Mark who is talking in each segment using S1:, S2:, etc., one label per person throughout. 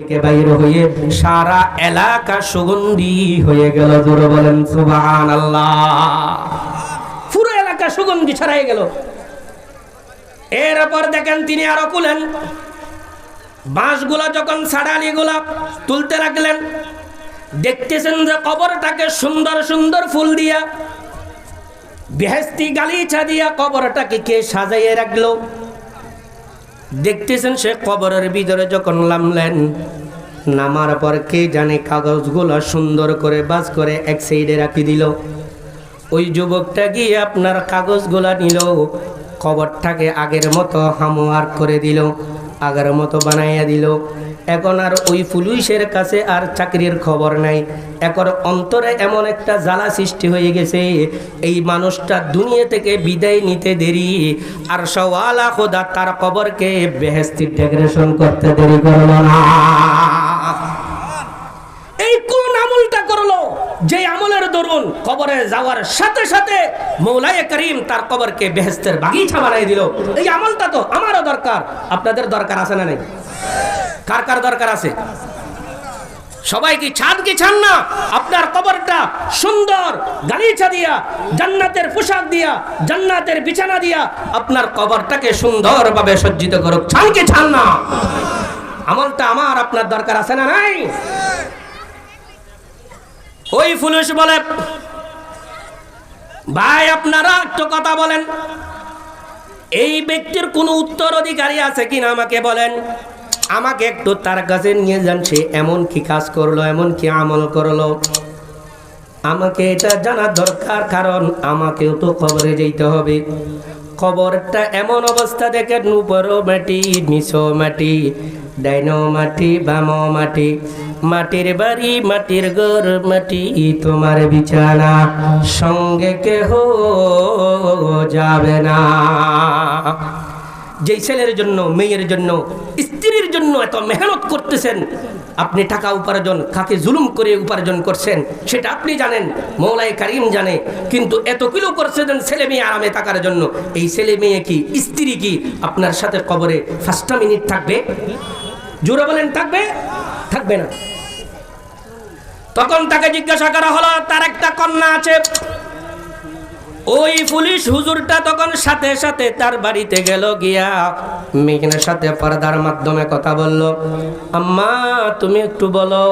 S1: বাইরে হয়ে সারা এলাকা সুগন্ধি হয়ে গেল। বলেন পুরো এলাকা সুগন্ধি ছড়াই গেল। এরপর দেখেন তিনি আরও কুলেন বাঁশগুলো যখন সাড়ালিগুলা তুলতে লাগলেন, দেখতেছেন যে কবরটাকে সুন্দর সুন্দর ফুল দিয়া বেহেস্তি গালিচা দিয়া কবরটাকে কে সাজাইয়ে রাখল। দেখতেছেন সে কবরের ভিতরে যখন নামলেন, নামার পর কে জানে কাগজগুলো সুন্দর করে বাজ করে এক সাইডে রাখি দিল। ওই যুবকটা গিয়ে আপনার কাগজগুলা নিল, কবরটাকে আগের মতো হামোয়ার করে দিল, আগের মতো বানাইয়া দিল। এখন আর ওই পুলিশের কাছে আর চাকরির খবর নাই। এখন অন্তরে এমন একটা জ্বালা সৃষ্টি হয়ে গেছে, এই মানুষটা দুনিয়া থেকে বিদায় নিতে দেরি। আর সওয়ালা খোদা তার কবরকে বেহেস্তি ডেকোরেশন করতে দেরি করল না এই কোন আমলটা করল যে আমলের দরুন কবরে যাওয়ার সাথে সাথে মৌলায়ে করিম তার কবরকে বেহেস্তের বাগিচা বানাই দিল। এই আমলটা তো আমারও দরকার। আপনাদের দরকার আছে না নেই? কার কার দরকার আছে? সবাই কি ছাদ কি ছান না? আপনার কবরটা সুন্দর গালিচা দিয়া, জান্নাতের পোশাক দিয়া, জান্নাতের বিছানা দিয়া আপনার কবরটাকে সুন্দরভাবে সজ্জিত করুক। ছান কি ছান না? আমলটা আমার, আপনার দরকার আছে না নাই? ওই পুলিশ বলে, ভাই, আপনারা একটু কথা বলেন। এই ব্যক্তির কোনো উত্তর অধিকারী আছে কিনা আমাকে বলেন। আমাকে একটু তার কাছে নিয়ে যান, সে এমন কি কাজ করল, এমন কি আমল করল। আমাকে এটা জানা দরকার, কারণ আমাকেও তো খবরে যেতে হবে। খবরটা এমন অবস্থা, দেখেন, উপরও মাটি নিচো মাটি ডাইনো মাটি বাম মাটি। মাটির বাড়ি, মাটির ঘর, মাটি তোমার বিছানা। সঙ্গে কেহ যাবে না। যেই ছেলের জন্য, মেয়ের জন্য, স্ত্রীর জন্য এত মেহনত করতেছেন, আপনি টাকা উপার্জন, কাকে জুলুম করে উপার্জন করছেন, সেটা আপনি জানেন মৌলাই কারিম জানে, কিন্তু এত কিলো করছেন ছেলে মেয়ে আরামে থাকার জন্য, এই ছেলে মেয়ে কি, স্ত্রী কি, আপনার সাথে কবরে পাঁচটা মিনিট থাকবে? জোরে বলেন, থাকবে? থাকবে না। তখন তাকে জিজ্ঞাসা করা হলো, তার একটা কন্যা আছে। ওই পুলিশ হুজুরটা তখন সাথে সাথে তার বাড়িতে গেল গিয়া মেঘনার সাথে পর্দার মাধ্যমে কথা বলল, আম্মা, তুমি একটু বলো,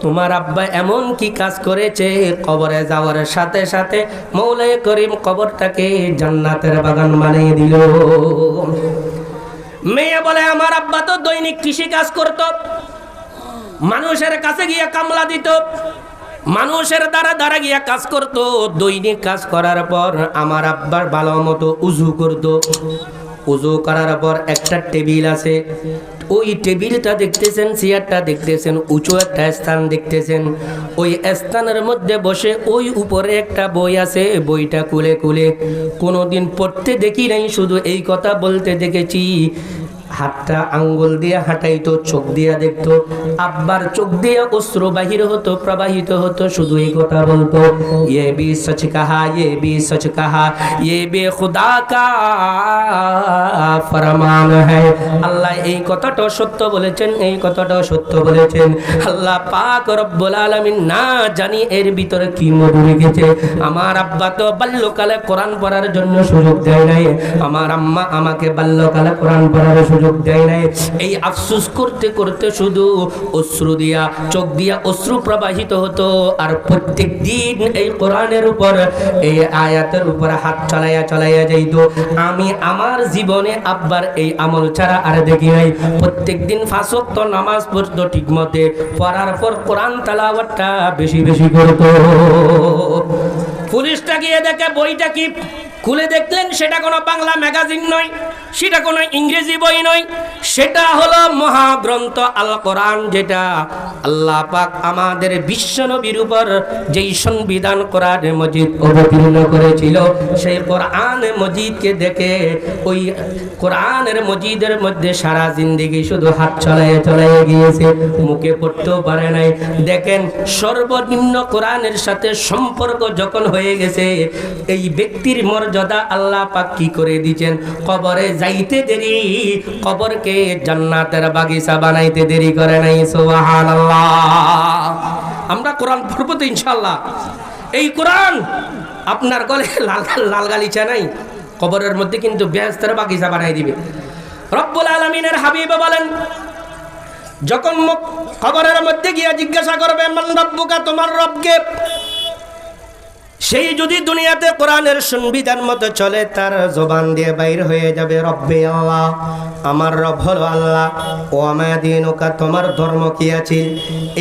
S1: তোমার আব্বা এমন কি কাজ করেছে? কবরে যাওয়ার সাথে সাথে মৌলাই করিম কবরটাকে জান্নাতের বাগান বানিয়ে দিল। মেয়ে বলে, আমার আব্বা তো দৈনিক কৃষি কাজ করত। মানুষের কাছে গিয়া কামলা দিত। মানুষের দ্বারা দ্বারা গিয়া কাজ করত। দৈনিক কাজ করার পর আমার আব্বার ভালো মতো উজু করত। উজু করার পর একটা টেবিল আছে। ওই টেবিলটা দেখতেছেন, চেয়ারটা দেখতেছেন, উঁচু একটা স্থান দেখতেছেন। ওই স্থানের মধ্যে বসে ওই উপরে একটা বই আছে বইটা কুলে কুলে কোনোদিন পড়তে দেখি নাই, শুধু এই কথা বলতে দেখেছি হাতটা আঙ্গুল দিয়ে হাঁটাইতো, চোখ দিয়া দেখত। আব্বার চোখ দিয়া অস্ত্র বাহির হতো, প্রবাহিত হতো, শুধু এই কথা বলতো ইয়ে বি সচ কাহা ইয়ে বি সচ কাহা ইয়ে বে খুদা কা ফরমান হ্যায়। আল্লাহ এই সত্য বলেছেন, এই সত্য বলেছেন। আল্লাহ পাক রব্বুল আলামিন না জানি এর ভিতরে কি মধু রেখেছে আমার আব্বা তো বাল্যকালে কোরআন পড়ার জন্য সুযোগ দেয় নাই। আমার আম্মা আমাকে বাল্যকালে কোরআন পড়ার সুযোগ দেয় নাই। এই আফসোস করতে করতে শুধু অশ্রু দিয়া, চোখ দিয়া অশ্রু প্রবাহিত হতো। আর প্রত্যেক দিন এই কোরআনের উপর, এই আয়াতের উপর হাত চলাইয়া চলাইয়া যাইতো। আমি আমার জীবনে আব্বার এই আমল ছাড়া আর দেখি নাই। প্রত্যেক দিন ফাঁসক্ত নামাজ পড়তো ঠিক মতে পড়ার পর কোরআন তালাওয়াতটা বেশি বেশি করতো। পুলিশটা গিয়ে দেখে, বইটা কি? খুলে দেখলেন সেটা কোনো বাংলা ম্যাগাজিন নয়, সেটা কোনো ইংরেজি বই নয়, সেটা হলো মহাগ্রন্থ আল কোরআন যেটা আল্লাহ পাক আমাদের বিশ্ব নবীর উপর যেই সংবিধান কোরআন মজিদ অবতীর্ণ করেছিল, সেই কোরআন মজিদকে দেখে ওই কোরআনের মজিদের মধ্যে সারা জিন্দিগি শুধু হাত চলায় চলায় গিয়েছে, মুখে পড়তেও পারে নাই। দেখেন, সর্বনিম্ন কোরআনের সাথে সম্পর্ক যখন হয়ে গেছে, এই ব্যক্তির মর্যাদা আল্লাহ পাক কি করে দিচ্ছেন কবরে যাইতে দেরি, কবরকে জান্নাতের বাগিচা বানাইতে দেরি করে নাই, সুবহানাল্লাহ। আমরা কোরআন পড়ব তো ইনশাল্লাহ এই কোরআন আপনার গলে লাল লাল গালিচা নাই? কবরের মধ্যে কিন্তু ব্যস্তের বাগিচা বানাই দিবে। রব্বুল আলমিনের হাবিব বলেন, যখন কবরের মধ্যে গিয়া জিজ্ঞাসা করবে, মান রব্বুকা, তোমার রবকে? সেই যদি দুনিয়াতে কোরআনের সংবিধান মতো চলে, তার জবান দিয়ে বাইর হয়ে যাবে, রব্বে আল্লাহ, আমার রব হলো আল্লাহ, ও আমা দিনুকা, তোমার ধর্ম কি আছে?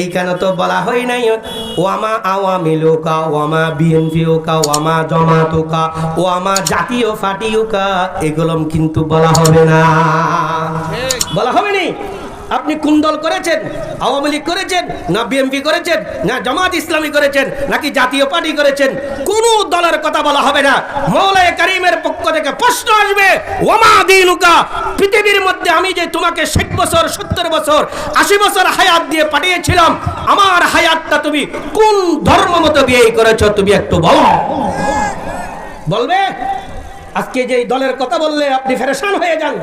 S1: এইখানে তো বলা হয় নাই, ও আমা আওয়ামী লোকা ও আমা বিএনপি ওকা ও আমা জমাতুকা, ও আমা জাতীয় ফাটিউকা এগুলো কিন্তু বলা হবে না। বলা হবে নি? আপনি কোন দল করেছেন? আওয়ামী লীগ করেছেন? না বিএমপি করেছেন? না জামাত ইসলামী করেছেন? নাকি জাতীয় পার্টি করেছেন? কোন দলের কথা বলা হবে না। মৌলায় করিমের পক্ষ থেকে প্রশ্ন আসবে, ওমা দিনুকা? পৃথিবীর মধ্যে আমি যে তোমাকে ষাট বছর, সত্তর বছর, আশি বছর হায়াত দিয়ে পাঠিয়েছিলাম, আমার হায়াতটা তুমি কোন ধর্ম মতো বিয়ে করেছ? তুমি একটু বলো। বলবে? আজকে যে দলের কথা বললে আপনি ফেরেশান হয়ে যান।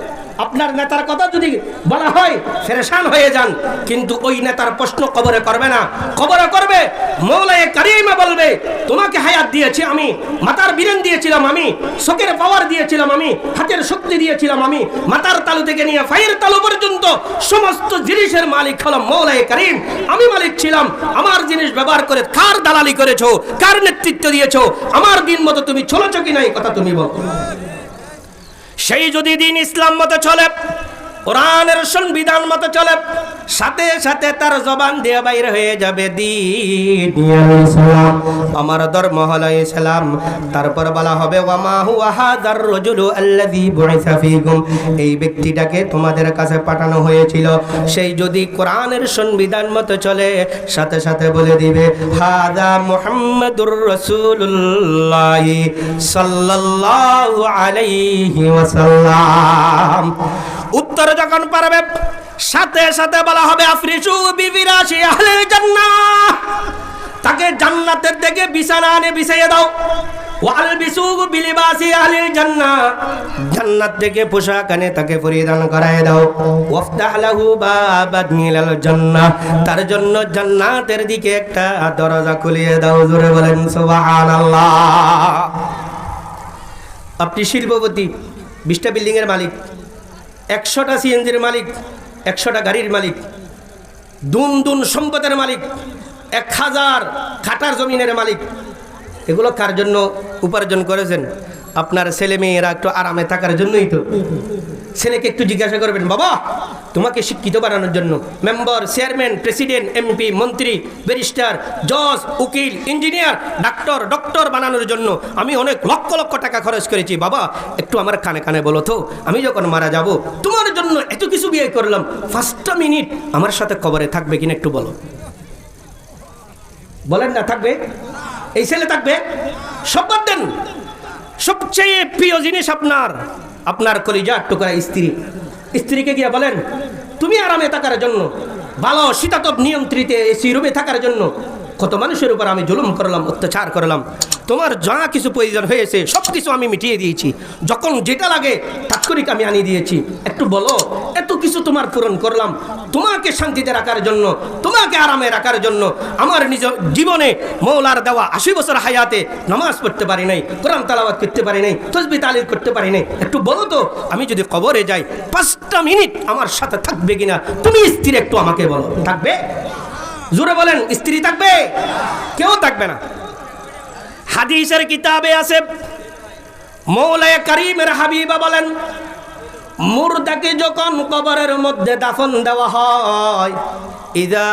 S1: আপনার নেতার কথা যদি বলা হয়, ফেরেশান হয়ে যান। কিন্তু ওই নেতার প্রশ্ন কবরে করবে না। কবরে করবে, মৌলায়ে কারিমা বলবে, তোমাকে হায়াত দিয়েছি আমি, মাতার বীরেন দিয়েছিলাম আমি চোখের পাওয়ার দিয়েছিলাম আমি, হাতের শক্তি দিয়েছিলাম আমি, মাতার তালু থেকে নিয়ে ফাইয়ের তালু পর্যন্ত সমস্ত জিনিসের মালিক হলাম মৌলায় কারিম। আমি মালিক ছিলাম, আমার জিনিস ব্যবহার করে কার দালালি করেছ, কার নেতৃত্ব দিয়েছ, আমার দিন মতো তুমি চলেছো কি না কথা তুমি বলো। সেই যদি দিন ইসলাম মতো চলে কোরআনের সংবিধান মতো চলে সাথে সাথে তার জবান দিয়ে বাইরে হয়ে যাবে দিন। ইসলাম আমার ধর্ম হলো ইসলাম। তারপর বলা হবে ওয়ামা হাদার রাজুলু আল্লাযী বুইসা ফীকুম। এই ব্যক্তিটাকে তোমাদের কাছে পাঠানো হয়েছিল। সেই যদি কোরআনের সংবিধান মতো চলে সাথে সাথে বলে দিবে হাদা মুহাম্মাদুর রাসূলুল্লাহ সাল্লাল্লাহু আলাইহি ওয়াসাল্লাম। উত্তর যখন পারবে, সাথে সাথে বলা হবে, আফরিসু বিবিরাশি আহলিল জান্নাহ। তাকে জান্নাতের দিকে বিছানা আনে বিছাইয়ে দাও। জান্নাত থেকে পোশাক আনে তাকে পরিধান করায় দাও। জান্নাহ। তার জন্য জান্নাতের দিকে একটা দরজা খুলিয়ে দাও, জোরে বলেন, সুবহানাল্লাহ। আপনি শিল্পপতি, বিশটা বিল্ডিংয়ের মালিক। একশোটা সিএনজির মালিক, একশোটা গাড়ির মালিক, দুন দুন সম্পদের মালিক, এক হাজার খাটার জমিনের মালিক। এগুলো কার জন্য উপার্জন করেছেন? আপনার ছেলে মেয়েরা একটু আরামে থাকার জন্যই তো। ছেলেকে একটু জিজ্ঞাসা করবেন, বাবা, তোমাকে শিক্ষিত বানানোর জন্য মেম্বার, চেয়ারম্যান, প্রেসিডেন্ট, এমপি, মন্ত্রী, ব্যারিস্টার, জজ, উকিল, ইঞ্জিনিয়ার, ডাক্তার, ডক্টর বানানোর জন্য আমি অনেক লক্ষ লক্ষ টাকা খরচ করেছি। বাবা, একটু আমার কানে কানে বলো তো, আমি যখন মারা যাব, তোমার জন্য এত কিছু বিয়ে করলাম পাঁচটা মিনিট আমার সাথে কবরে থাকবে কিনা একটু বলো। বলেন না, থাকবে? এই ছেলে থাকবে? সব বাদ দেন। সবচেয়ে প্রিয় জিনিস আপনার আপনার কলিজা টুকরা স্ত্রী। স্ত্রীকে গিয়ে বলেন, তুমি আরামে থাকার জন্য ভালো শীতাতপ নিয়ন্ত্রিত এসি রুমে থাকার জন্য, কত মানুষের উপর আমি জুলুম করলাম, অত্যাচার করলাম। তোমার যা কিছু প্রয়োজন হয়েছে সব কিছু আমি মিটিয়ে দিয়েছি। যখন যেটা লাগে, তাৎক্ষণিক আমি আনিয়ে দিয়েছি। একটু বলো, এত কিছু তোমার পূরণ করলাম। তোমাকে শান্তিতে রাখার জন্য, তোমাকে আরামে রাখার জন্য, আমার নিজ জীবনে মৌলার দেওয়া আশি বছর হায়াতে নামাজ পড়তে পারি নাই, কোরআন তালাবাদ করতে পারি নাই, তসবি তালিল করতে পারি নাই। একটু বলো তো, আমি যদি কবরে যাই, পাঁচটা মিনিট আমার সাথে থাকবে কিনা? তুমি স্ত্রী একটু আমাকে বলো। থাকবে? জোরে বলেন, স্ত্রী থাকবে? কেউ থাকবে না। হাদিসের কিতাবে আছে, মৌলায় করিমের হাবিবা বলেন, মুর্দাকে যখন কবরের মধ্যে দাফন দেওয়া হয়, ইদা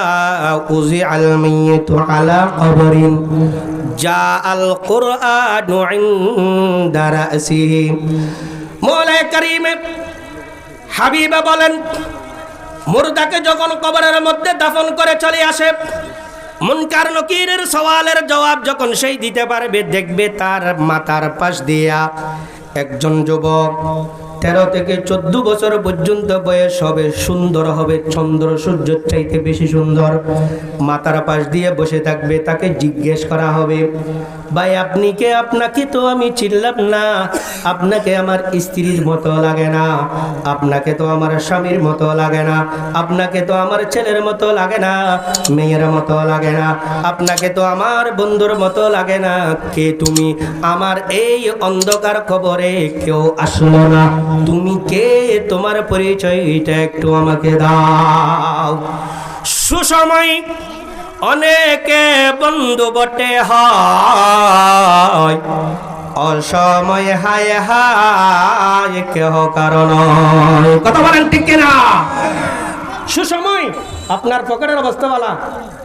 S1: উজি আল আলা হাবিবা বলেন, মুর্দাকে যখন কবরের মধ্যে দাফন করে চলে আসে মুনকার নকিরের সওয়ালের জবাব যখন সেই দিতে পারবে, দেখবে তার মাতার পাশ দিয়া একজন যুবক তেরো থেকে চোদ্দ বছর পর্যন্ত বয়স হবে, সুন্দর হবে, চন্দ্র সূর্যের চাইতে বেশি সুন্দর। মাথার পাশ দিয়ে বসে থাকবে, তাকে জিজ্ঞেস করা হবে, ভাই, আপনি কে? আপনাকে তো আমি চিনলাম না। আপনাকে আমার স্ত্রীর মতো লাগে না। আপনাকে তো আমার স্বামীর মতো লাগে না। আপনাকে তো আমার ছেলের মতো লাগে না, মেয়ের মতো লাগে না। আপনাকে তো আমার বন্ধুর মতো লাগে না। কে তুমি? আমার এই অন্ধকার খবরে কেউ আসলো না। তুমি কে? তোমার পরিচয়টা একটু আমাকে দাও। সুসময় অনেকে বন্ধু বটে হয়। অসময় হায় হায়, কেহ কারণ কথা বলেন ঠিক না সুসময় আপনার পকেটের অবস্থা বলা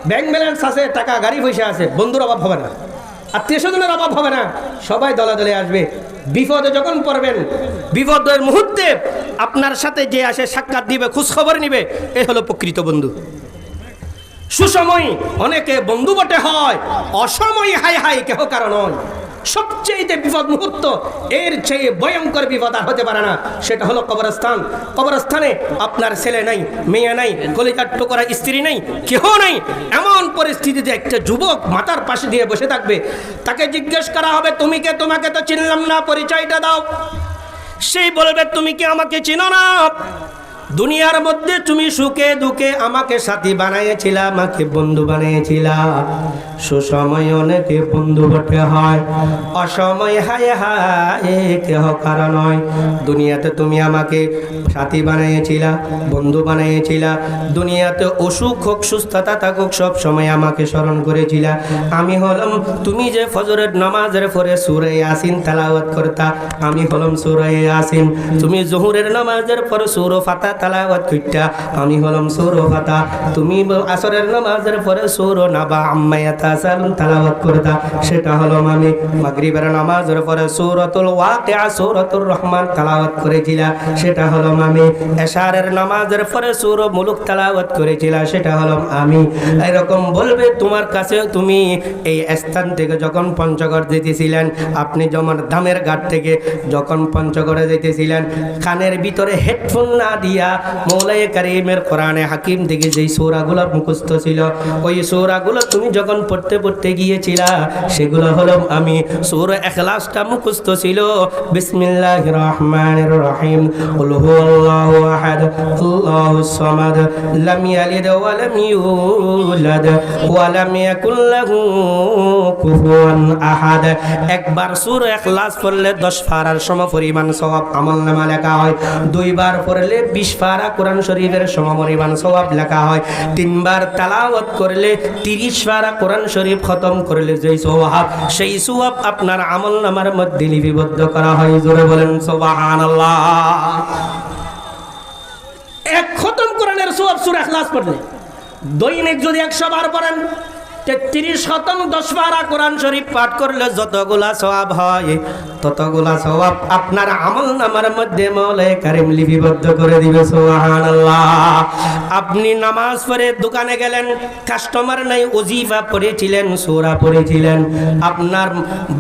S1: ব্যাংক ব্যালেন্স আছে, টাকা গাড়ি পয়সা আছে, বন্ধুর অভাব হবে না। আত্মীয় স্বজনের অভাব হবে না। সবাই দলে দলে আসবে। বিপদে যখন পড়বেন, বিপদের মুহূর্তে আপনার সাথে যে আসে সাক্ষাৎ দিবে, খোঁজখবর নিবে, এ হলো প্রকৃত বন্ধু। সুসময় অনেকে বন্ধু বটে হয়, অসময় হাই হাই কেহ কারণ নয়। সবচেয়ে বিপদ মুহূর্ত, এর চেয়ে ভয়ঙ্কর বিপদ আর হতে পারে না। সেটা হলো কবরস্থান। কবরস্থানে আপনার ছেলে নাই, মেয়ে নাই কলিকার টোকরা স্ত্রী নেই, কেহ নাই। এমন পরিস্থিতিতে একটা যুবক মাথার পাশে দিয়ে বসে থাকবে। তাকে জিজ্ঞেস করা হবে, তুমি কে? তোমাকে তো চিনলাম না, পরিচয়টা দাও। সেই বলবে, তুমি কি আমাকে চিনো না? দুনিয়ার মধ্যে তুমি সুখে দুঃখে আমাকে সাথী বানিয়েছিলা আমাকে বন্ধু বানিয়েছিলা। সুসময় অনেকে বন্ধু বটে হয়, অসময় হায় হায় কেহ কারণ হয় দুনিয়াতে তুমি আমাকে সাথী বানিয়েছিলা, বন্ধু বানিয়েছিলা, দুনিয়াতে অসুখ হোক, সুস্থতা থাকুক, সব সময় আমাকে স্মরণ করেছিলা। আমি হলাম, তুমি যে ফজরের নামাজের পরে সুরে আসিন তালাওয়াত করতা, আমি হলাম সুরে আসিন তুমি জহুরের নামাজের পরে সুর ফাতা তালাওয়াত করতা আমি হলাম সুর ফাতা তুমি আসরের নামাজের পরে নাবা করতা। সেটা হলাম আমি। মাগরিবের নামাজের পরে ওয়াকিয়া রহমান করেছিলা। সেটা হলাম আমি। এশারের নামাজের পরে মুলুক সেটা হলাম আমি। এরকম বলবে তোমার কাছে তুমি। এই স্থান থেকে যখন পঞ্চগড় যেতেছিলেন, আপনি যেমন ধামের ঘাট থেকে যখন পঞ্চগড়ে যেতেছিলেন, কানের ভিতরে হেডফোন না দিয়া মৌলাই কারিমের কোরআনে হাকিম থেকে যেই সৌরাগুলো মুখস্থ ছিল, ওই সৌরাগুলো তুমি যখন পড়তে পড়তে গিয়েছিলা, সেগুলো হলো আমি, সৌর এখলাসটা মুখস্থ ছিল বিসমিল্লাহ রহমান রহিম আল্লাহু আহাদ, আল্লাহু সামাদ, লাম ইয়ালিদ ওয়া লাম ইউলাদ, ওয়া একবার সূরা ইখলাস পড়লে 10 পারার সমপরিমাণ সওয়াব আমলনামা লেখা হয়, দুইবার পড়লে 20 পারা কোরআন শরীফের সম পরিমাণ সওয়াব লেখা হয়। তিনবার তেলাওয়াত করলে 30 পারা কোরআন শরীফ খতম করলে যেই সওয়াব, সেই সওয়াব আপনার আমলনামার মধ্যে লিপিবদ্ধ করা হয়। জোরে বলেন, সুবহানাল্লাহ। এক খতম কোরআনের সওয়াব সূরা ইখলাস পড়লে, দৈনিক যদি 100 বার পড়েন তেত্রিশ শতম দশ বারা কোরআন শরীফ পাঠ করলে যতগুলা সওয়াব হয়, ততগুলা সওয়াব আপনার আমল নামার মধ্যে মৌলাই কারিম লিপিবদ্ধ করে দিবে, সুবহানাল্লাহ। আপনি নামাজ পড়ে দোকানে গেলেন কাস্টমার নাই, ওজিফা পড়েছিলেন, সোরা পড়েছিলেন, আপনার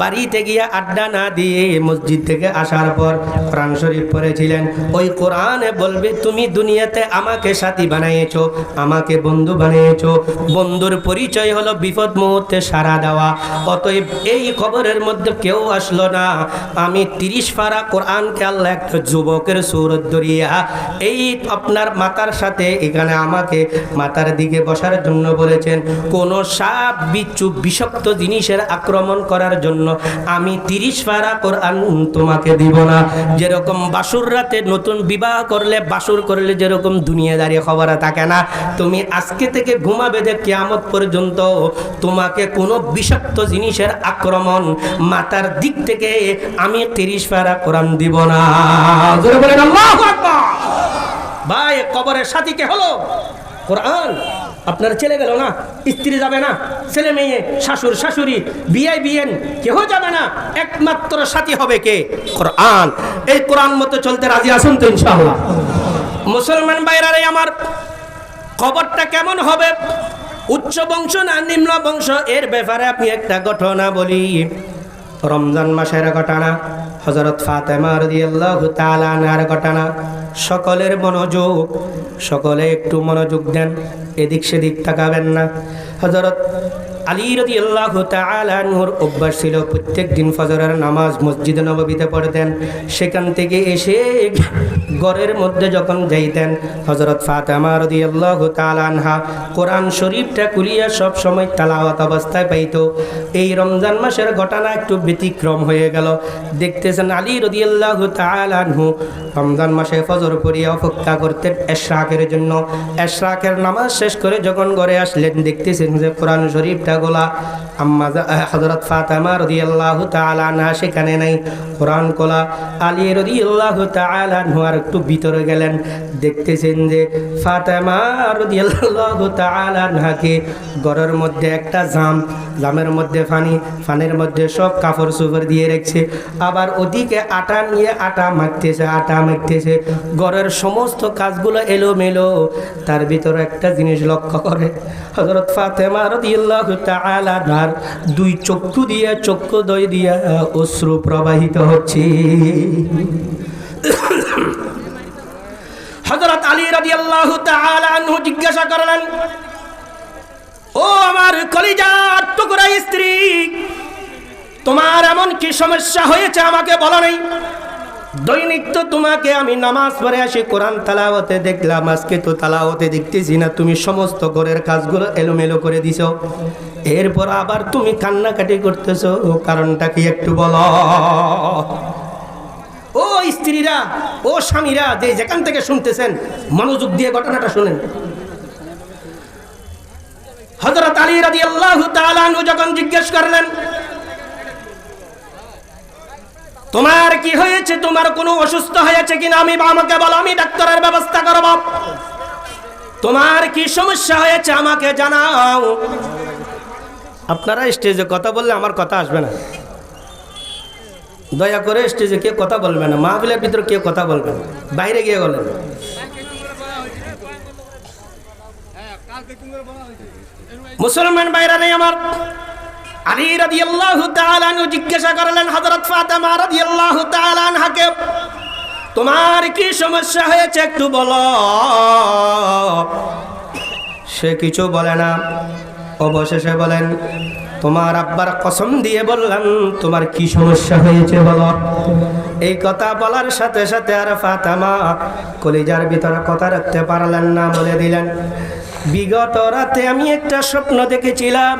S1: বাড়িতে গিয়ে আড্ডা না দিয়ে মসজিদ থেকে আসার পর কোরআন শরীফ পড়েছিলেন, ওই কোরআনে বলবে, তুমি দুনিয়াতে আমাকে সাথী বানিয়েছো, আমাকে বন্ধু বানিয়েছো, বন্ধুর পরিচয় হলো বিপদ মুহূর্তে সারা দেওয়া। অতএব এই খবরের মধ্যে কেউ আসলো না। আমি তিরিশ পারা কোরআনকে আল্লাহ একটা যুবকের সুরত ধরিয়া, এই আপনার মাতার সাথে এখানে আমাকে মাতার দিকে বসার জন্য বলেছেন, কোনো সাপ, বিচ্ছু, বিষাক্ত জিনিসের আক্রমণ করার জন্য আমি তিরিশ পারা কোরআন তোমাকে দিব না। যেরকম বাসুর রাতে নতুন বিবাহ করলে, বাসুর করলে যেরকম দুনিয়াদারি খবর থাকে না, তুমি আজকে থেকে ঘুমাবে যে কেয়ামত পর্যন্ত তোমাকে কোনো বিষাক্ত জিনিসের আক্রমণ মাতার দিক থেকে আমি তিরিশ পারা কোরআন দিব না। ভাই, কবরের সাথী কে হলো? কোরআন? আপনার ছেলে গেল না? স্ত্রী যাবে না? ছেলে মেয়ে শাশুর শাশুড়ি, বিয়ে বিয়েন কেউ যাবে না? একমাত্র সাথী হবে কে? কোরআন। এই কোরআন মতো চলতে রাজি আসুন তো ইনশাআল্লাহ? মুসলমান বাইরারে আমার খবরটা কেমন হবে? উচ্চ বংশ না নিম্ন বংশ, এর ব্যাপারে আপনি একটা ঘটনা বলি রমজান মাসের ঘটনা হজরত ফাতেমার রাদিয়াল্লাহু তালানার ঘটনা, সকলের মনোযোগ, সকলে একটু মনোযোগ দেন, এদিক সেদিক তাকাবেন না। হজরত আলী রাদিয়াল্লাহু তাআলা আনহুর অভ্যাস ছিল প্রত্যেক দিন ফজরের নামাজ মসজিদে নববীতে পড়তেন। সেখান থেকে এসে ঘরের মধ্যে যখন যাইতেন হজরত ফাতেমা রাদিয়াল্লাহু তাআলা আনহা কোরআন শরীফটা কুলিয়া সব সময় তালাওয়াত অবস্থায় পাইতো। এই রমজান মাসের ঘটনা একটু ব্যতিক্রম হয়ে গেল। দেখতেছেন আলী রদিয়াল্লাহু তাআলা আনহু রমজান মাসে ফজর পড়িয়া অপেক্ষা করতেন এশরাকের জন্য। এশরাকের নামাজ শেষ করে যখন ঘরে আসলেন, দেখতেছেন যে কোরআন শরীফটা গোলা। আম্মা সেখানে নাই। কোলা আলী একটু ভিতরে গেলেন। দেখতেছেন যে ফাতেমা ঘরের মধ্যে একটা জাম, জামের মধ্যে ফানি, ফানের মধ্যে সব কাপড় চোপড় দিয়ে রেখেছে। আবার ওদিকে আটা নিয়ে আটা মাখতেছে আটা মাখতেছে। ঘরের সমস্ত কাজগুলো এলোমেলো। তার ভিতরে একটা জিনিস লক্ষ্য করে। হজরত ফাতেমা ধার দুই চক্ষু দিয়ে চক্ষু দই দিয়া অশ্রু প্রবাহিত হচ্ছে। হজরত আলী রাদিয়াল্লাহু তাআলা আনহু জিজ্ঞাসা করলেন, ও আমার কলিজার টুকরা স্ত্রী, তোমার এমন কি সমস্যা হয়েছে আমাকে বলো নাই? দৈনিক তো তোমাকে আমি নামাজ পড়ে আসি, কোরআন তালাওয়াতে দেখলাম, আজকে তো তালাওয়াতে দেখতেছি না, তুমি সমস্ত ঘরের কাজগুলো এলোমেলো করে দিছো। এরপর আবার তুমি কান্নাকাটি করতেছো কারণটা কি একটু বলো? ও স্ত্রীরা, ও স্বামীরা, যে যেখান থেকে শুনতেছেন, মনোযোগ দিয়ে ঘটনাটা শুনেন। হজরত আলী রাজি আল্লাহ যখন জিজ্ঞেস করলেন, তোমার কি হয়েছে? তোমার কোনো অসুস্থ হয়েছে কিনা? আমি আমাকে বলো, আমি ডাক্তারের ব্যবস্থা করব। তোমার কি সমস্যা হয়েছে? আমাকে জানাও। আপনারা স্টেজে কথা বললে আমার কথা আসবে না। দয়া করে স্টেজে কে কথা বলবে না। মাহবিলের ভিতরে কে কথা বলবে না। বাইরে গিয়ে বলেন। মুসলমান বাইরা নেই আমার। আলী রাদিয়াল্লাহু তাআলা আনহু জিজ্ঞাসা করলেন, হযরত ফাতেমা রাদিয়াল্লাহু তাআলা আনহাকে, তোমার কি সমস্যা হয়েছে একটু বলো? সে কিছু বলে না। অবশেষে বলেন, তোমার আব্বার কসম দিয়ে বললাম, তোমার কি সমস্যা হয়েছে বলো? এই কথা বলার সাথে সাথে আর ফাতেমা কলিজার ভিতরে কথা রাখতে পারলেন না, বলে দিলেন, বিগত রাতে আমি একটা স্বপ্ন দেখেছিলাম।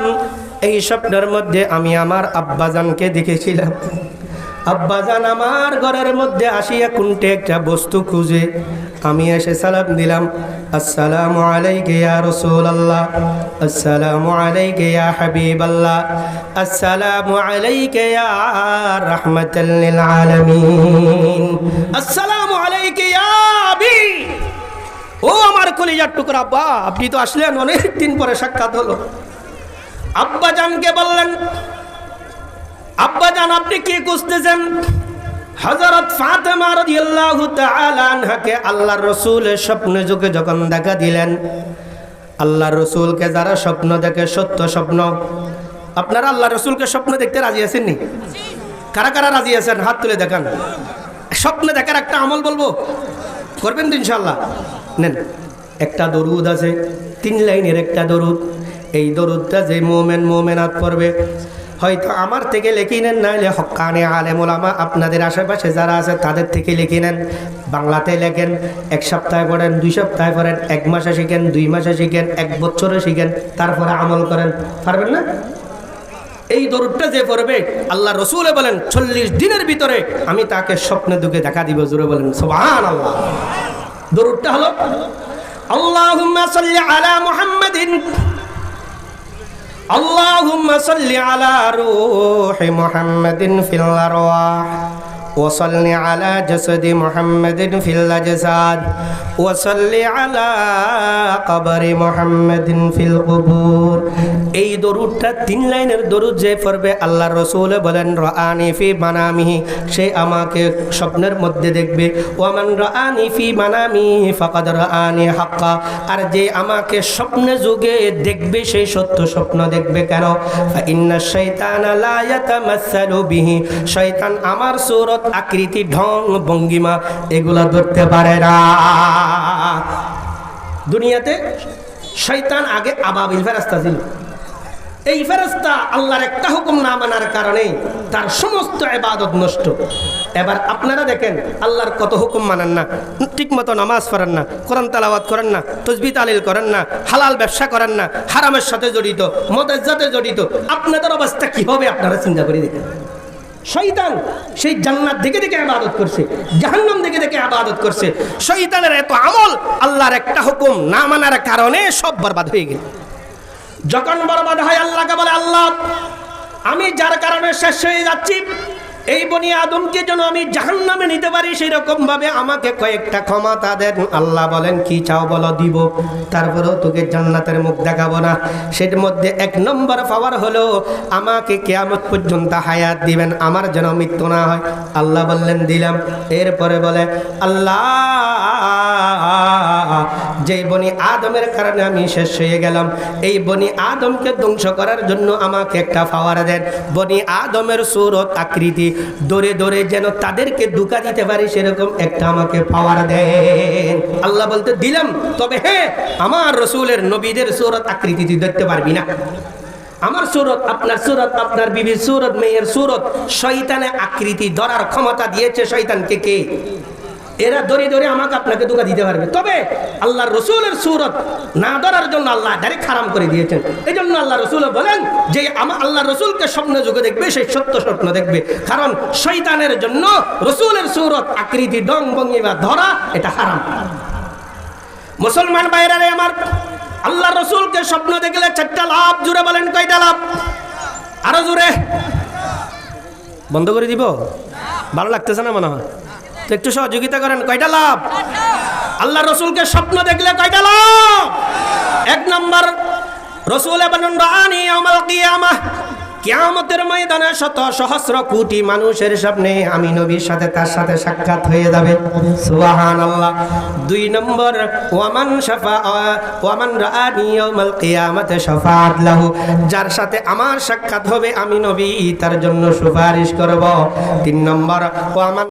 S1: এই স্বপ্নের মধ্যে আমি আমার আব্বাজানকে দেখেছিলাম। আব্বাজান আমার ঘরের মধ্যে আসিয়া কোনটে একটা বস্তু খুঁজে, আমি এসে সালাম দিলাম আসসালামু আলাইকে ইয়া রাসূলুল্লাহ। আসসালামু আলাইকে ইয়া হাবিবাল্লাহ। আসসালামু আলাইকে ইয়া রাহমাতাল লিল আলামিন। আসসালামু আলাইকে ইয়া আবি। ও আমার কলিজার টুকরা আব্বা, আপনি তো আসলেন অনেক দিন পরে সাক্ষাৎ হলো। আব্বা জানকে বললেন, আব্বা জান, আপনি কি খুঁজতেছেন? হযরত ফাতেমা রাদিয়াল্লাহু তাআলা আনহাকে আল্লাহর রাসূলের স্বপ্নে যুগে যখন দেখা দিলেন, আল্লাহর রাসূলকে যারা স্বপ্ন দেখে সত্য স্বপ্ন, আপনারা আল্লাহর রাসূলকে স্বপ্ন দেখতে রাজি আছেন নি? কারা কারা রাজি আছেন? হাত তুলে দেখান। স্বপ্নে দেখার একটা আমল বলব? করবেন তো ইনশাল্লাহ নেন, একটা দরুদ আছে, তিন লাইনের একটা দরুদ। এই দরুদটা যে মোমেন মোমেনাত পড়বে হয়তো আমার থেকে লিখে নেন, নাহলে হকানে আলেম ওলামা আপনাদের আশেপাশে যারা আছে তাদের থেকে লিখে নেন। বাংলাতে লেখেন, এক সপ্তাহে পড়েন, দুই সপ্তাহে পড়েন, এক মাসে শিখেন, দুই মাসে শিখেন, এক বছরে শিখেন, তারপরে আমল করেন। পারবেন না? এই দরুদটা যে পড়বে, আল্লাহ রসুলে বলেন, চল্লিশ দিনের ভিতরে আমি তাকে স্বপ্নে দুঃখে দেখা দিব, জোরে বলেন সোহান আল্লাহ দরুদটা হলো সাল্লি আলা মুহাম্মাদিন اللهم صل على روح محمد في الأرواح. وصل على جسد محمد في الأجساد وصل على قبر محمد في القبور এই দরুদটা তিন লাইনের দরুদ যে পড়বে আল্লাহ রসুল বলেন রানি ফি মানামিহি সে আমাকে স্বপ্নের মধ্যে দেখবে ওয়ামান রানি ফি মানামি ফাকাদ রানি হাক্কা আর যে আমাকে স্বপ্নে যুগে দেখবে সেই সত্য স্বপ্ন দেখবে কেন ইন্না শাইতানা লা ইয়াতামাসসালু বিহি শয়তান আমার সুরত সুরত আকৃতি ঢং ভঙ্গিমা, এগুলা ধরতে পারে না। দুনিয়াতে শয়তান আগে আবাবিল ফেরাস্তা ছিল। এই ফেরস্তা আল্লাহর একটা হুকুম না মানার কারণে তার সমস্ত এবাদত নষ্ট। এবার আপনারা দেখেন, আল্লাহর কত হুকুম মানেন না। ঠিক মতো নামাজ পড়েন না, কোরআন তালাওয়াত করেন না তসবি তালিল করেন না, হালাল ব্যবসা করেন না, হারামের সাথে জড়িত, মদের জড়িত। আপনাদের অবস্থা কি হবে আপনারা চিন্তা করে দেখেন? শৈতান সেই জান্নাত দেখে দেখে আবাদত করছে, জাহান্নাম দেখে দেখে আবাদত করছে। শৈতানের এত আমল, আল্লাহর একটা হুকুম না মানার কারণে সব বরবাদ হয়ে গেল। যখন বরবাদ হয়, আল্লাহকে বলে, আল্লাহ, আমি যার কারণে শেষ হয়ে যাচ্ছি এই বনি আদমকে যেন আমি জাহান্নামে নিতে পারি সেই ভাবে আমাকে কয়েকটা ক্ষমতা দেন। আল্লাহ বলেন, কি চাও বলো, দিব। তারপরেও তোকে জান্নাতের মুখ দেখাবো না। সেটার মধ্যে এক নম্বর পাওয়ার হলো, আমাকে কেয়ামত পর্যন্ত হায়াত দিবেন, আমার যেন মৃত্যু না হয়। আল্লাহ বললেন, দিলাম। এরপরে বলে, আল্লাহ, যে বনি আদমের কারণে আমি শেষ হয়ে গেলাম, এই বনি আদমকে ধ্বংস করার জন্য আমাকে একটা পাওয়ার দেন। বনি আদমের সুরত আকৃতি দৌড়ে দৌড়ে যেন তাদেরকে দুকা দিতে পারি, সেরকম একটা আমাকে পাওয়ার দেন। আল্লাহ বলতে, দিলাম, তবে হ্যাঁ আমার রসুলের নবীদের সৌরত আকৃতি তুই দেখতে পারবি না। আমার সুরত, আপনার সুরত, আপনার বিবি সুরত, মেয়ের সুরত, শয়তানে আকৃতি ধরার ক্ষমতা দিয়েছে, শয়তানকে কে? এরা দড়ি দড়ি আমাকে আপনাকে দুঃখা দিতে পারবে। তবে আল্লাহর রসুলের সুরত না ধরার জন্য আল্লাহ ডাইরেক্ট হারাম করে দিয়েছেন। এই জন্য আল্লাহ রসুল বলেন যে আমার আল্লাহ রসুলকে স্বপ্ন যুগে দেখবে, সেই সত্য স্বপ্ন দেখবে। কারণ শৈতানের জন্য রসুলের সুরত আকৃতি, ডং ভঙ্গি বা ধরা, এটা হারাম। মুসলমান বাইরে আমার, আল্লাহ রসুলকে স্বপ্ন দেখলে চারটা লাভ, জুড়ে বলেন কয়টা লাভ? আরও জুড়ে। বন্ধ করে দিব? ভালো লাগতেছে না মনে হয়? তো একটু সহযোগিতা করেন, কয়টা লাভ? আল্লাহ রসুলকে স্বপ্ন দেখলে কয়টা লাভ? এক নম্বর, রসুল ময়দানে শত সহস্র কোটি মানুষের আমি নবীর সাথে, তার সাথে সাক্ষাৎ হয়ে যাবে। সুবহান আল্লাহ দুই নম্বর, ওয়ামান শাফা, ওয়ামান রানি যার সাথে আমার সাক্ষাৎ হবে, আমি নবী, তার জন্য সুপারিশ করব। তিন নম্বর, ওয়ামান